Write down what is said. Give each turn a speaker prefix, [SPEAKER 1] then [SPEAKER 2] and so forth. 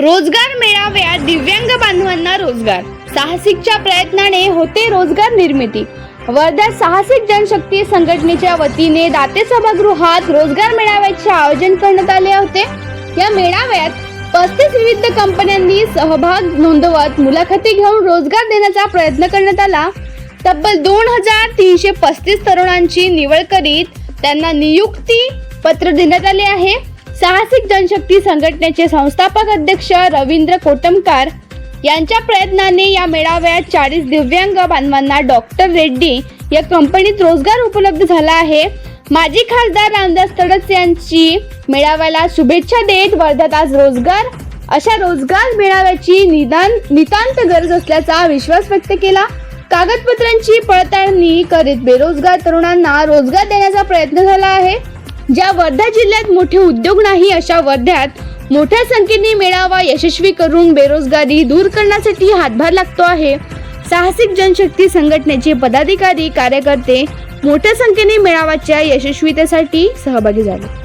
[SPEAKER 1] रोजगार मेळाव्यात दिव्यांग बांधवांना रोजगार. साहसिकच्या प्रयत्नाने होते रोजगार निर्मिती. वर्ध्यात साहसिक जनशक्ती संघटनेच्या वतीने दाते सभागृहात रोजगार मेळाव्याचे आयोजन करण्यात आले होते. या मेळाव्यात पस्तीस विविध कंपन्यांनी सहभाग नोंदवत मुलाखती घेऊन रोजगार देण्याचा प्रयत्न करण्यात आला. तब्बल दोन हजार तीनशे पस्तीस तरुणांची निवड करीत त्यांना नियुक्ती पत्र देण्यात आले आहे. साहसिक जनशक्ती संघटनेचे संस्थापक अध्यक्ष रवींद्र कोटमकार यांच्या प्रयत्नाने या मेळाव्यात चाळीस दिव्यांग बांधवांना डॉक्टर रेड्डी या कंपनीत रोजगार उपलब्ध झाला आहे. माजी खासदार रामदास तडस यांची मेळाव्याला शुभेच्छा देत वर्ध्यात आज रोजगार अशा रोजगार मेळाव्याची निदान नितांत गरज असल्याचा विश्वास व्यक्त केला. कागदपत्रांची पडताळणी करीत बेरोजगार तरुणांना रोजगार देण्याचा प्रयत्न झाला आहे. ज्या वर्धा जिल्ह्यात मोठे उद्योग नाही अशा वर्ध्यात मोठ्या संख्येने मेळावा यशस्वी करून बेरोजगारी दूर करण्यासाठी हातभार लागतो आहे. साहसिक जनशक्ती संघटनेचे पदाधिकारी कार्यकर्ते मोठ्या संख्येने मेळाव्याच्या यशस्वीतेसाठी सहभागी झाले.